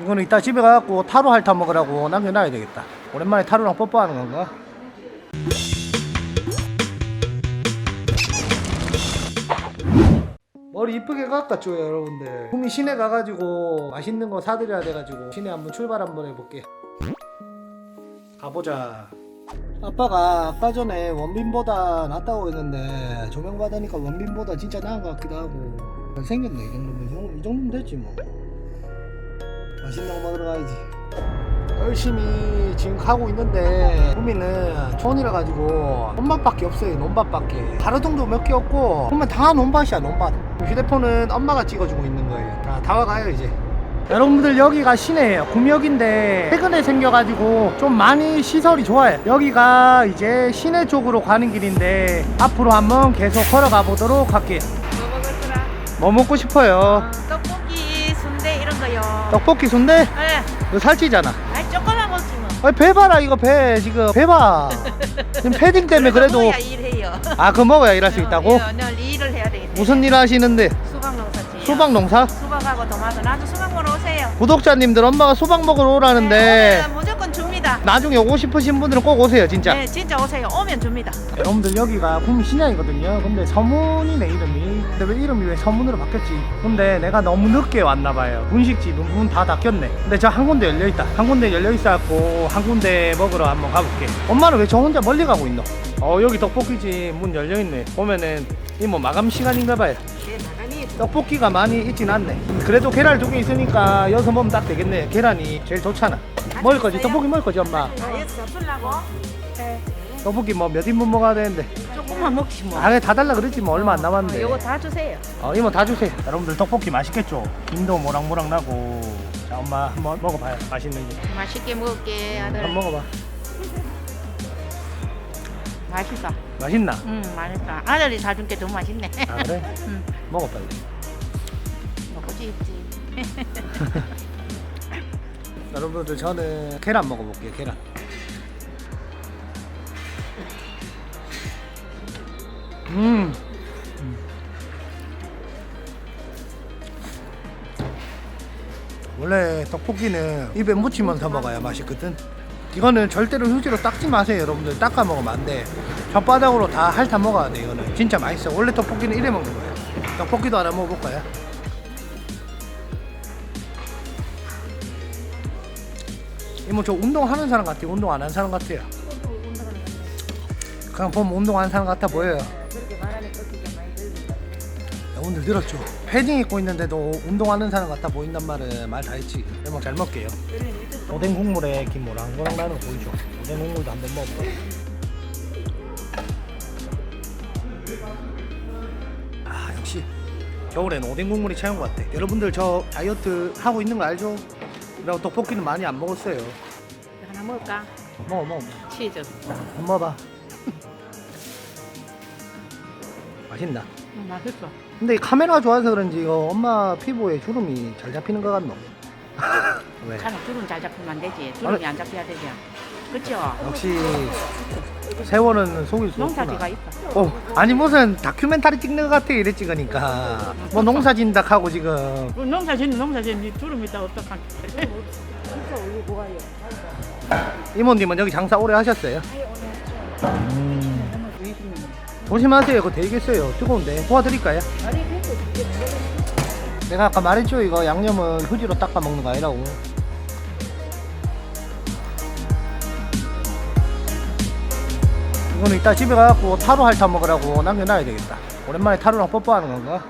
이거는 이따 집에 가갖고 타로 핥아 먹으라고 남겨놔야 되겠다. 오랜만에 타로랑 뽀뽀하는 건가? 머리 이쁘게 깎았죠 여러분들. 구미 시내 가가지고 맛있는 거 사드려야 돼가지고 시내 한번 출발 한번 해볼게. 가보자. 아빠가 아까 전에 원빈보다 낫다고 했는데 조명 받으니까 원빈보다 진짜 나은 것 같기도 하고. 잘생겼네 이 정도면. 이 정도면 됐지 뭐 맛있는 거 먹으러 가야지. 열심히 지금 가고 있는데 구미는 촌이라 가지고 논밭밖에 없어요 논밭밖에. 가로등도 몇 개 없고 보면 다 논밭이야 논밭. 휴대폰은 엄마가 찍어주고 있는 거예요. 자 다 와가요 이제. 여러분들 여기가 시내예요 구미역인데 최근에 생겨가지고 좀 많이 시설이 좋아요. 여기가 이제 시내 쪽으로 가는 길인데 앞으로 한번 계속 걸어가 보도록 할게요. 뭐? 뭐 먹고 싶어요? 어, 떡볶이 순대? 예. 이거 살찌잖아 아이 조금만 먹지 뭐. 아니 배 봐라 이거 배 지금 배 봐 지금 패딩 때문에 그래도 먹어야 일해요. 아 그거 먹어야 일할 수 있다고? 어, 늘 일을 해야 되겠네. 무슨 일 하시는데? 수박 농사지. 수박 농사? 수박하고 도마토. 나도 수박 먹으러 오세요. 구독자님들 엄마가 수박 먹으러 오라는데 네, 오면 무조건 줍니다. 나중에 오고 싶으신 분들은 꼭 오세요 진짜. 네, 진짜 오세요. 오면 줍니다. 여러분들 여기가 구미시장이거든요. 근데 서문이네 이름이. 근데 왜 이름이 왜 서문으로 바뀌었지? 근데 내가 너무 늦게 왔나봐요. 분식집은 문다 닫혔네. 근데 저 한 군데 열려있다. 한 군데 열려있어갖고 한 군데 먹으러 한번 가볼게. 엄마는 왜 저 혼자 멀리 가고 있노? 어 여기 떡볶이집 문 열려있네. 보면은 이뭐 마감 시간인가봐요. 네, 나가니. 떡볶이가 많이 있진 않네 계란을 두개 있으니까 여기서 먹으면 딱 되겠네 계란이 제일 좋잖아 먹을 거지 떡볶이 먹을 거지 엄마 다이어트 잡수려고? 네. 떡볶이 뭐 몇 인분 먹어야 되는데 조금만 먹지 뭐. 아 그래 다 달라 그랬지 뭐 얼마 안 남았는데 요거 다 주세요. 어 이모 다 주세요 여러분들 떡볶이 맛있겠죠 김도 모락모락 나고 자 엄마 한번 먹어봐요 맛있는지 맛있게 먹을게 아들. 한번 먹어봐 맛있어. 맛있나? 응, 맛있어. 아들이 사준 게 더 맛있네. 아 그래? 응. 먹어 빨리 먹고 싶지. 여러분들 저는 계란 먹어볼게요 계란. 음. 원래 떡볶이는 입에 묻히면서 먹어야 맛있거든. 이거는 절대로 휴지로 닦지 마세요 여러분들. 닦아 먹으면 안돼. 혓바닥으로 다 핥아 먹어야 돼 이거는. 진짜 맛있어. 원래 떡볶이는 이래 먹는 거야. 떡볶이도 하나 먹어볼까요? 이모 저 운동하는 사람 같아요. 운동 안 하는 사람 같아요. 그냥 보면 운동하는 사람 같아 보여요. 들린다. 오늘 늘었죠? 패딩 입고 있는데도 운동하는 사람 같아 보인단 말은 말 다 했지. 이모 잘 먹게요. 오뎅 국물에 김 모랑모랑 나는 거 보이죠? 오뎅 국물도 한번 먹어볼까 아 역시 겨울엔 오뎅 국물이 최고인 것 같아. 여러분들 저 다이어트 하고 있는 거 알죠? 그리고 떡볶이는 많이 안 먹었어요 하나 먹을까? 먹어 먹어 치즈. 한번 먹어봐 맛있나? 음, 맛있어. 근데 이 카메라가 좋아서 그런지 이거 엄마 피부에 주름이 잘 잡히는 것 같노? 왜? 차는 주름 잘 잡히면 안 되지. 주름이 안 잡혀야 되죠. 그렇죠? 역시 세월은 속일 수 농사지가 없구나 있어. 어, 아니 무슨 다큐멘터리 찍는 것 같아 이래 찍으니까 뭐 농사 진다 하고 지금 그 농사 짓는 농사 짓는 주름 있다 어떡하지? 이모님은 여기 장사 오래 하셨어요? 음. 조심하세요 그거 되겠어요 뜨거운데 도와드릴까요? 내가 아까 말했죠 이거 양념은 휴지로 닦아 먹는 거 아니라고 이거는 이따 집에 가갖고 타로 핥아 먹으라고 남겨놔야 되겠다 오랜만에 타로랑 뽀뽀하는 건가?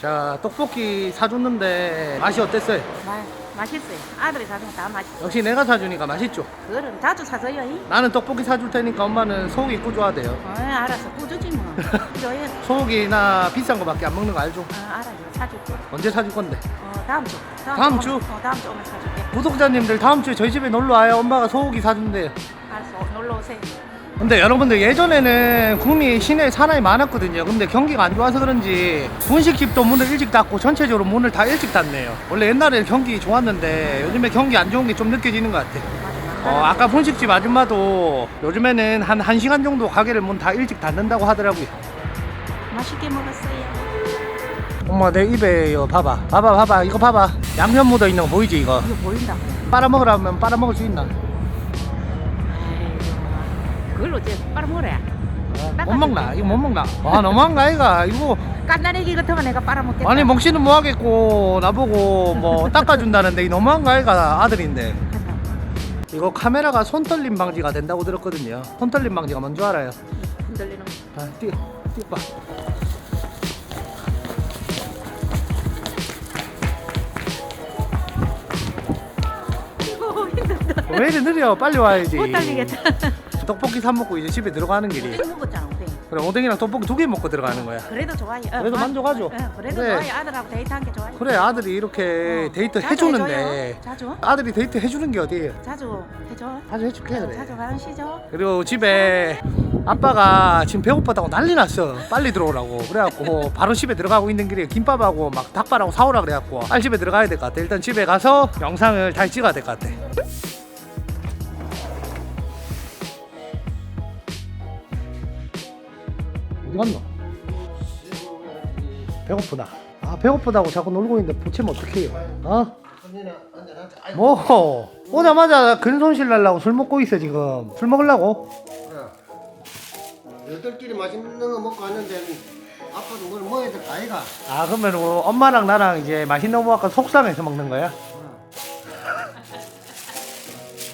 자 떡볶이 사줬는데 맛이 어땠어요? 마, 맛있어요. 아들이 거다 맛있어. 역시 내가 사주니까 맛있죠? 그거는 자주 사줘요. 이? 나는 떡볶이 사줄 테니까 엄마는 소고기 꾸줘야 돼요 어, 알았어. 꾸주지 뭐. 줘요. 소고기나 비싼 거밖에 안 먹는 거 알죠? 어, 알았어. 사줄게. 언제 사줄 건데? 어, 다음 주. 다음 주? 오면- 어, 다음 주 오면 사줄게. 구독자님들 다음 주에 저희 집에 놀러 와요. 엄마가 소고기 사준대요. 알았어. 놀러 오세요. 근데 여러분들 예전에는 구미 시내에 사람이 많았거든요. 근데 경기가 안 좋아서 그런지 분식집도 문을 일찍 닫고 전체적으로 문을 다 일찍 닫네요. 원래 옛날에 경기 좋았는데 요즘에 경기 안 좋은 게 좀 느껴지는 것 같아. 어, 아까 분식집 아줌마도 요즘에는 한 1시간 정도 가게를 문 다 일찍 닫는다고 하더라고요. 맛있게 먹었어요. 엄마 내 입에 이거 봐봐 봐봐 봐봐 이거 봐봐 양념 묻어 있는 거 보이지 이거 이거 보인다 빨아먹으라면 빨아먹을 수 있나 그걸로 이제 빨아먹으래 못 먹나? 이거 못 먹나? 아 너무한 거 아이가? 이거 깐나내기 같으면 내가 빨아먹겠다. 아니 먹지는 뭐 하겠고 나보고 뭐 닦아준다는데 이 너무한 거 아이가? 아들인데. 이거 카메라가 손 떨림 방지가 된다고 들었거든요. 손 떨림 방지가 뭔줄 알아요? 흔들리는 거. 아 뛰어 뛰어봐. 이거 힘들다. 왜 이리 느려? 빨리 와야지. 못 달리겠다 떡볶이 사 먹고 이제 집에 들어가는 길이. 땡 먹었잖아 땡 그래 오뎅이랑 떡볶이 두 개 먹고 들어가는 거야. 그래도 좋아요 어, 그래도 마- 만족하죠. 어, 그래도 그래. 좋아요 아들하고 데이트한 게 좋아요 그래 아들이 이렇게 어, 데이트 자주 해주는데. 해줘요. 자주? 아들이 데이트 해주는 게 어디예요? 자주 해줘. 자주 해줄게 그래. 자주 가시죠. 그리고 집에 아빠가 지금 배고팠다고 난리 났어. 빨리 들어오라고. 그래갖고 바로 집에 들어가고 있는 길에 김밥하고 막 닭발하고 사오라 그래갖고 빨리 집에 들어가야 될 것 같아. 일단 집에 가서 영상을 잘 찍어야 될 것 같아 어디 갔노? 배고프다 아 배고프다고 자꾸 놀고 있는데 부치면 어떡해요 어? 뭐 오자마자 근손실 날라고 술 먹고 있어 지금 술 먹으려고 너희들끼리 맛있는 거 먹고 왔는데 아빠도 뭘 먹어야 될 거 아이가? 아 그러면 뭐 엄마랑 나랑 이제 맛있는 거 먹고 속상해서 먹는 거야?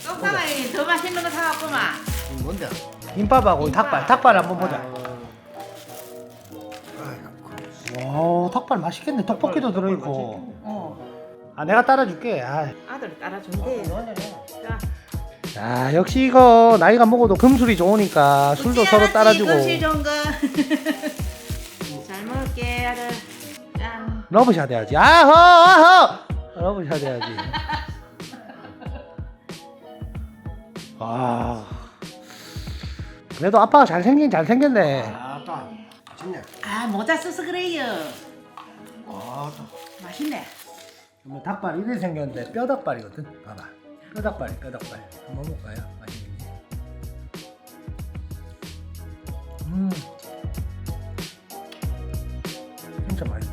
떡상에 더 맛있는 거 사왔구만 음, 뭔데? 김밥하고 김밥. 닭발 닭발 한번 보자 아이고, 와 닭발 맛있겠네. 떡볶이도 들어있고. 어. 아 내가 따라줄게. 아, 아들 따라준대. 자. 야 역시 이거 나이가 먹어도 금술이 좋으니까 술도 서로 따라주고. 금실 좋은 거잘 먹을게 아들. 짠. 러브샷 해야지. 아허 아허! 러브샷 해야지. 아. 그래도 아빠가 잘생긴 잘생겼네. 아따 맛있네. 아 모자 써서 그래요 아따. 맛있네 뭐 닭발 이래 생겼는데 뼈 닭발이거든. 봐봐. 뼈 닭발, 뼈 닭발. 한번 먹어볼까요? 맛있는지. 음, 진짜 맛있어.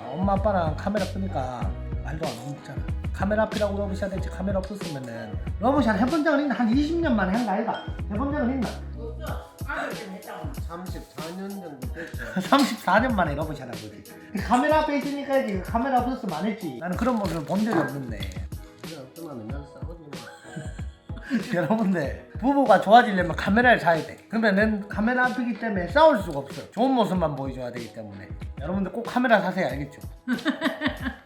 아, 엄마 아빠랑 카메라 끄니까 말도 안 먹잖아. 카메라 앞이라고 러브샷 했지 카메라 없었으면은 러브샷 해본 적은 있나? 한 20년 만에 한거 아이가? 해본 적은 있나? 아들 좀 했다고 34년 정도 됐죠. 34년 만에 러브샷 한 거지. 카메라 앞에 있으니까 이제 카메라 없었으면 안 했지. 나는 그런 모습을 본 적이 없는데. 그래 없더만 면 싸우지 여러분들 부부가 좋아지려면 카메라를 사야 돼 그러면은 카메라 앞이기 때문에 싸울 수가 없어 좋은 모습만 보여줘야 되기 때문에 여러분들 꼭 카메라 사세요 알겠죠?